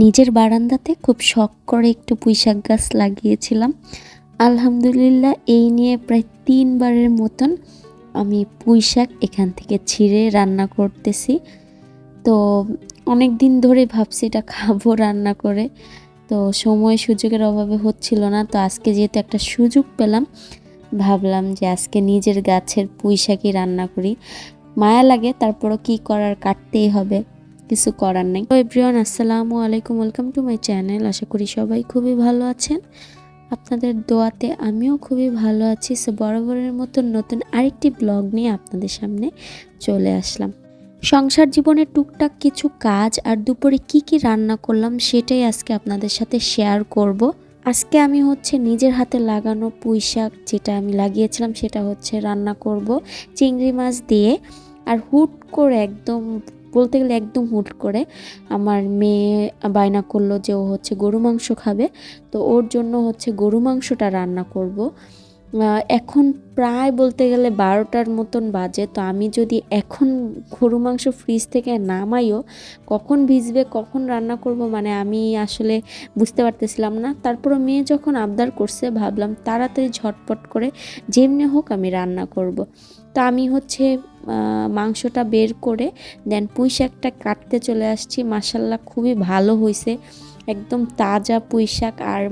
নিজের বারান্দাতে খুব শখ করে একটু পুঁইশাক গাছ লাগিয়েছিলাম। আলহামদুলিল্লাহ এই নিয়ে প্রায় তিনবারের মতন আমি পুঁইশাক এখান থেকে ছিঁড়ে রান্না করতেছি। তো অনেক দিন ধরে ভাবছি এটা খাব রান্না করে। তো সময় সুযোগের অভাবে হচ্ছিল না। তো আজকে যেহেতু একটা সুযোগ পেলাম, ভাবলাম যে আজকে নিজের গাছের পুঁইশাকই রান্না করি। মায়া লাগে, তারপরও কি করার কাটতেই হবে। কিছু করার নেই। তো এভরিওয়ান আসসালামু আলাইকুম ওয়েলকাম টু মাই চ্যানেল আশা করি সবাই খুবই ভালো আছেন। আপনাদের দোয়াতে আমিও খুবই ভালো আছি। সো বরাবরের মতন নতুন আরেকটি ব্লগ নিয়ে আপনাদের সামনে চলে আসলাম। সংসার জীবনে টুকটাক কিছু কাজ আর দুপুরে কি কি রান্না করলাম সেটাই আজকে আপনাদের সাথে শেয়ার করব। আজকে আমি হচ্ছে নিজের হাতে লাগানো পুঁই শাক যেটা আমি লাগিয়েছিলাম সেটা হচ্ছে রান্না করব। চিংড়ি মাছ দিয়ে। আর হুট করে একদম বলতে গেলে একদম হুট করে আমার মেয়ে বায়না করল যে ও হচ্ছে গরু মাংস খাবে। তো ওর জন্য হচ্ছে গরু মাংসটা রান্না করব। এখন প্রায় বলতে গেলে বারোটার মতন বাজে। তো আমি যদি এখন গরু মাংস ফ্রিজ থেকে নামাইও, কখন ভিজবে, কখন রান্না করব মানে আমি আসলে বুঝতে পারতেছিলাম না। তারপরে মেয়ে যখন আবদার করছে, ভাবলাম তাড়াতাড়ি ঝটপট করে যেমনি হোক আমি রান্না করব। তো আমি হচ্ছে মাংসটা বের করে, দেন পুঁই শাকটা কাটতে চলে আসছি। মাসাল্লাহ খুবই ভালো হয়েছে একদম তাজা পুঁই শাক আর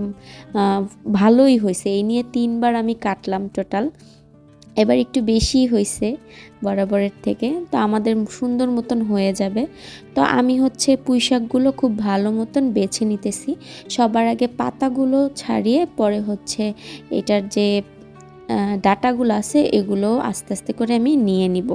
ভালোই হয়েছে এই নিয়ে তিনবার আমি কাটলাম টোটাল এবার একটু বেশি হয়েছে বরাবরের থেকে। তো আমাদের সুন্দর মতন হয়ে যাবে। তো আমি হচ্ছে পুঁই শাকগুলো খুব ভালো মতন বেছে নিতেছি। সবার আগে পাতাগুলো ছাড়িয়ে, পরে হচ্ছে এটার যে ডাটাগুলো আছে এগুলো আস্তে আস্তে করে আমি নিয়ে নিব।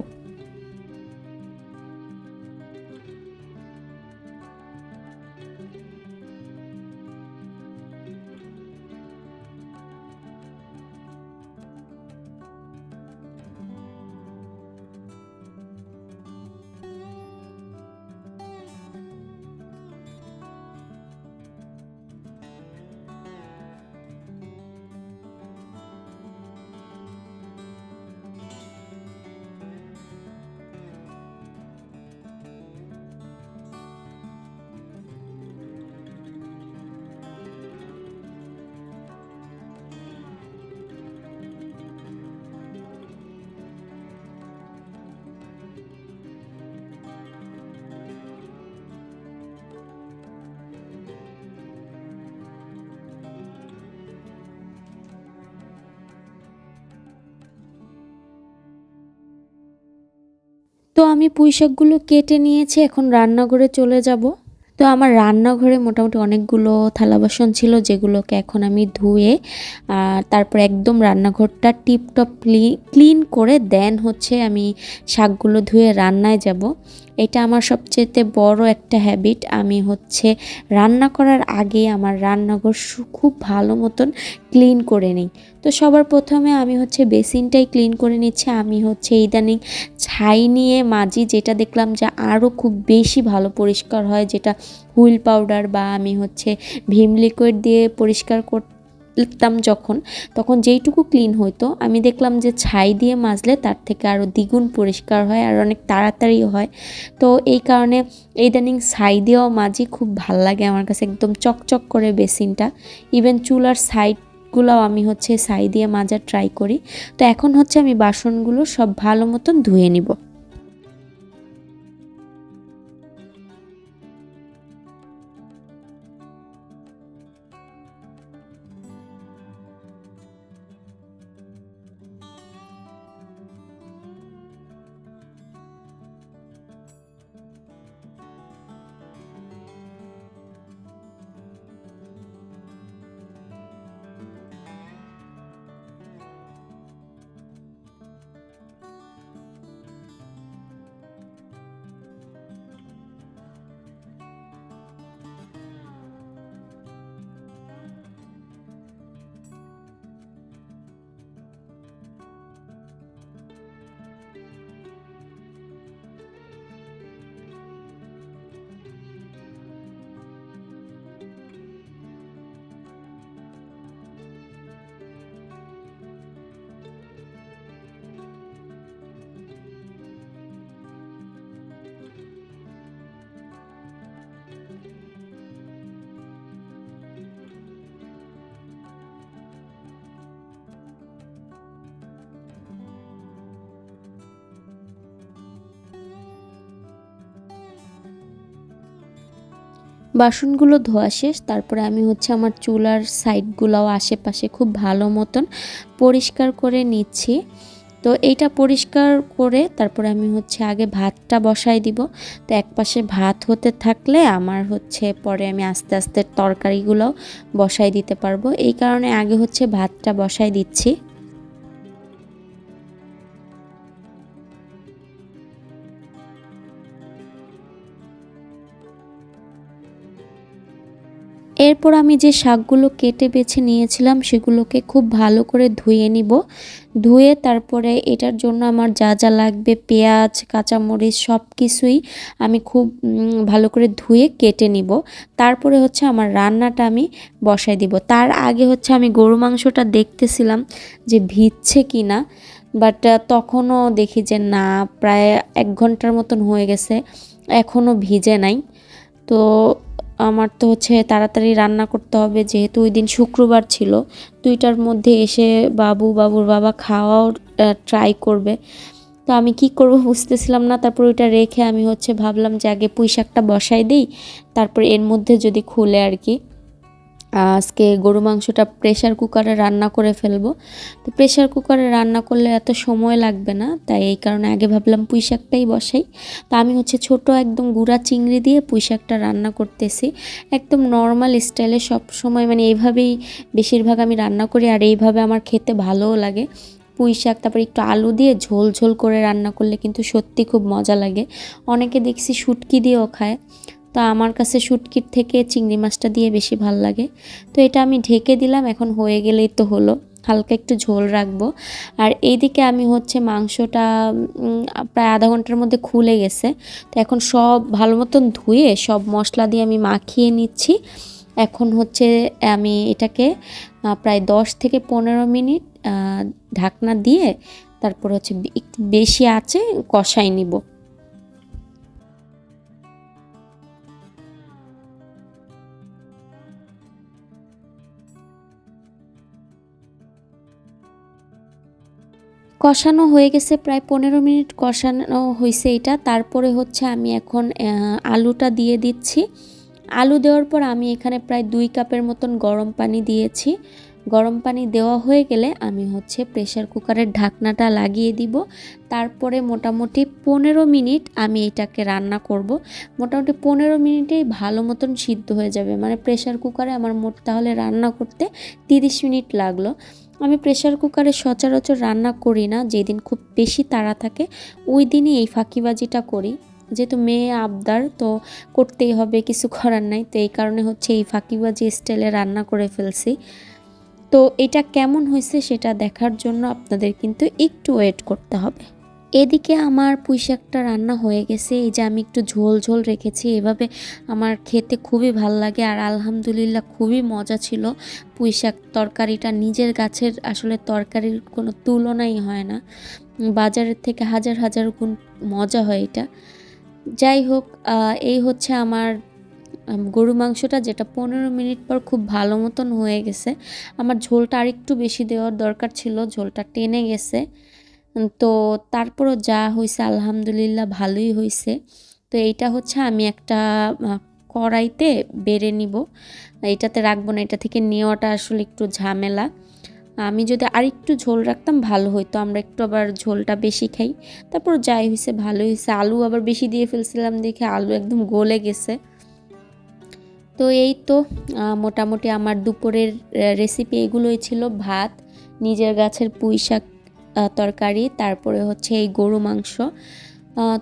তো আমি পুঁইশাকগুলো কেটে নিয়েছি, এখন রান্নাঘরে চলে যাব। তো আমার রান্নাঘরে মোটামুটি অনেকগুলো থালা বাসন ছিল, যেগুলোকে এখন আমি ধুয়ে আর তারপর একদম রান্নাঘরটা টিপটপ ক্লিন করে দেন হচ্ছে আমি শাকগুলো ধুয়ে রান্নায় যাব। এটা আমার সবচেয়ে বড় একটা হ্যাবিট আমি হচ্ছে রান্না করার আগে আমার রান্নাঘর খুব ভালো মতন ক্লিন করে নিই। তো সবার প্রথমে আমি হচ্ছে বেসিনটাই ক্লিন করে নিচ্ছি। আমি হচ্ছে ইদানিং ছাই নিয়ে মাজি যেটা দেখলাম যে আরও খুব বেশি ভালো পরিষ্কার হয়, যেটা হুইল পাউডার বা আমি হচ্ছে ভীম লিকুইড দিয়ে পরিষ্কার করতাম যখন, তখন যেইটুকু ক্লিন হতো আমি দেখলাম যে ছাই দিয়ে মাজলে তার থেকে আরও দ্বিগুণ পরিষ্কার হয় আর অনেক তাড়াতাড়িও হয়। তো এই কারণে ইদানিং ছাই দিয়েও মাজি, খুব ভালো লাগে আমার কাছে একদম চকচক করে বেসিনটা। ইভেন চুলার সাইডগুলোও আমি হচ্ছে ছাই দিয়ে মাজার ট্রাই করি। তো এখন হচ্ছে আমি বাসনগুলো সব ভালো মতন ধুয়ে নিব। বাসনগুলো ধোয়া শেষ, তারপরে আমি হচ্ছে আমার চুলার সাইডগুলোও আশেপাশে খুব ভালো মতন পরিষ্কার করে নিচ্ছি। তো এইটা পরিষ্কার করে তারপরে আমি হচ্ছে আগে ভাতটা বসাই দিব। তো এক পাশে ভাত হতে থাকলে আমার হচ্ছে পরে আমি আস্তে আস্তে তরকারিগুলো বসাই দিতে পারব। এই কারণে আগে হচ্ছে ভাতটা বসাই দিচ্ছি। এরপর আমি যে শাকগুলো কেটে বেছে নিয়েছিলাম সেগুলোকে খুব ভালো করে ধুয়ে নিব। ধুয়ে তারপরে এটার জন্য আমার যা যা লাগবে, পেঁয়াজ, কাঁচামরিচ সব কিছুই আমি খুব ভালো করে ধুয়ে কেটে নিব। তারপরে হচ্ছে আমার রান্নাটা আমি বসাই দিব। তার আগে হচ্ছে আমি গরু মাংসটা দেখতেছিলাম যে ভিজছে কি না বাট তখনও দেখি যে না, প্রায় এক ঘণ্টার মতন হয়ে গেছে, এখনও ভিজে নাই। তো আমার তো হচ্ছে তাড়াতাড়ি রান্না করতে হবে, যেহেতু ওই দিন শুক্রবার ছিল। দুইটার মধ্যে এসে বাবু, বাবুর বাবা খাওয়াও ট্রাই করবে। তো আমি কি করব বুঝতেছিলাম না, তারপর ওইটা রেখে আমি হচ্ছে ভাবলাম যে আগে পুঁই শাকটা বসাই দিই, তারপর এর মধ্যে যদি খুলে আর কি। আজকে গরু মাংসটা প্রেশার কুকারে রান্না করে ফেলব। তো প্রেশার কুকারে রান্না করলে এত সময় লাগবে না, তাই এই কারণে আগে ভাবলাম পুঁই শাকটাই বসাই। তো আমি হচ্ছে ছোট একদম গুঁড়া চিংড়ি দিয়ে পুঁই শাকটা রান্না করতেছি। একদম নর্মাল স্টাইলে সব সময় মানে এইভাবেই বেশিরভাগ আমি রান্না করি, আর এইভাবে আমার খেতে ভালোও লাগে। পুঁই শাক, তারপরে একটু আলু দিয়ে ঝোল ঝোল করে রান্না করলে কিন্তু সত্যি খুব মজা লাগে। অনেকে দেখছি শুটকি দিয়েও খায়। তো আমার কাছে শুটকির থেকে চিংড়ি মাছটা দিয়ে বেশি ভালো লাগে। তো এটা আমি ঢেকে দিলাম, এখন হয়ে গেলেই তো হলো। হালকা একটু ঝোল রাখব। আর এইদিকে আমি হচ্ছে মাংসটা প্রায় আধা ঘণ্টার মধ্যে খুলে গেছে। তো এখন সব ভালো মতন ধুয়ে সব মশলা দিয়ে আমি মাখিয়ে নিচ্ছি। এখন হচ্ছে আমি এটাকে প্রায় দশ থেকে পনেরো মিনিট ঢাকনা দিয়ে তারপর হচ্ছে একটু বেশি আছে কষাই নিব। কষানো হয়ে গেছে, প্রায় পনেরো মিনিট কষানো হয়েছে এটা। তারপরে হচ্ছে আমি এখন আলুটা দিয়ে দিচ্ছি। আলু দেওয়ার পর আমি এখানে প্রায় দুই কাপের মতন গরম পানি দিয়েছি। গরম পানি দেওয়া হয়ে গেলে আমি হচ্ছে প্রেশার কুকারের ঢাকনাটা লাগিয়ে দিব। তারপরে মোটামুটি পনেরো মিনিট আমি এটাকে রান্না করব। মোটামুটি পনেরো মিনিটেই ভালো মতন সিদ্ধ হয়ে যাবে। মানে প্রেশার কুকারে আমার মোট তাহলে রান্না করতে তিরিশ মিনিট লাগল। আমি প্রেশার কুকারে সচরাচর রান্না করি না, যেদিন খুব বেশি তাড়া থাকে, ওই দিনই এই ফাঁকিবাজিটা করি। যেহেতু মেয়ে আবদার, তো করতেই হবে, কিছু করার নাই, তো এই কারণে হচ্ছে এই ফাঁকিবাজি স্টাইলে রান্না করে ফেলছি। তো এটা কেমন হয়েছে সেটা দেখার জন্য আপনাদের কিন্তু একটু ওয়েট করতে হবে। এদিকে আমার পুঁই শাকটা রান্না হয়ে গেছে, এই যে আমি একটু ঝোল ঝোল রেখেছি, এভাবে আমার খেতে খুবই ভালো লাগে আর আলহামদুলিল্লাহ খুবই মজা ছিল। পুঁই শাক তরকারিটা নিজের গাছের আসলে তরকারির কোনো তুলনাই হয় না, বাজারের থেকে হাজার হাজার গুণ মজা হয় এটা। যাই হোক এই হচ্ছে আমার গরু মাংসটা যেটা পনেরো মিনিট পর খুব ভালো মতন হয়ে গেছে। আমার ঝোলটা আরেকটু বেশি দেওয়ার দরকার ছিল, ঝোলটা টেনে গেছে। তো তারপরও যা হয়েছে আলহামদুলিল্লাহ ভালোই হয়েছে তো এইটা হচ্ছে আমি একটা কড়াইতে বেড়ে নিব। এটাতে রাখব না, এটা থেকে নেওয়াটা আসলে একটু ঝামেলা। আমি যদি আরেকটু ঝোল রাখতাম ভালো হইতো, আমরা একটু আবার ঝোলটা বেশি খাই। তারপর যাই হয়েছে ভালো হয়েছে আলু আবার বেশি দিয়ে ফেলছিলাম দেখে আলু একদম গলে গেছে। তো এই তো মোটামুটি আমার দুপুরের রেসিপি এগুলোই ছিল, ভাত, নিজের গাছের পুঁই শাক তরকারি, তারপরে হচ্ছে এই গরু মাংস।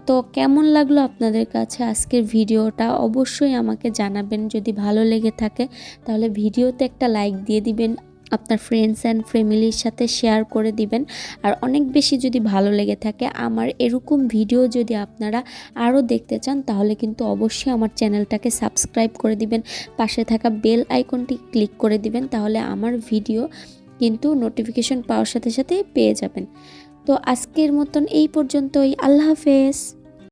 তো কেমন লাগল আপনাদের কাছে আজকের ভিডিওটা? অবশ্যই আমাকে জানাবেন, যদি ভালো লেগে থাকে, তাহলে ভিডিওতে একটা লাইক দিয়ে দিবেন আপনার ফ্রেন্ডস অ্যান্ড ফ্যামিলির সাথে শেয়ার করে দিবেন। আর অনেক বেশি যদি ভালো লেগে থাকে, আমার এরকম ভিডিও যদি আপনারা আরও দেখতে চান, তাহলে কিন্তু অবশ্যই আমার চ্যানেলটাকে সাবস্ক্রাইব করে দিবেন। পাশে থাকা বেল আইকনটি ক্লিক করে দিবেন, তাহলে আমার ভিডিও কিন্তু নোটিফিকেশন পাওয়ার সাথে সাথে পেয়ে যাবেন। তো আজকের মতন এই পর্যন্তই। আল্লাহ হাফেজ।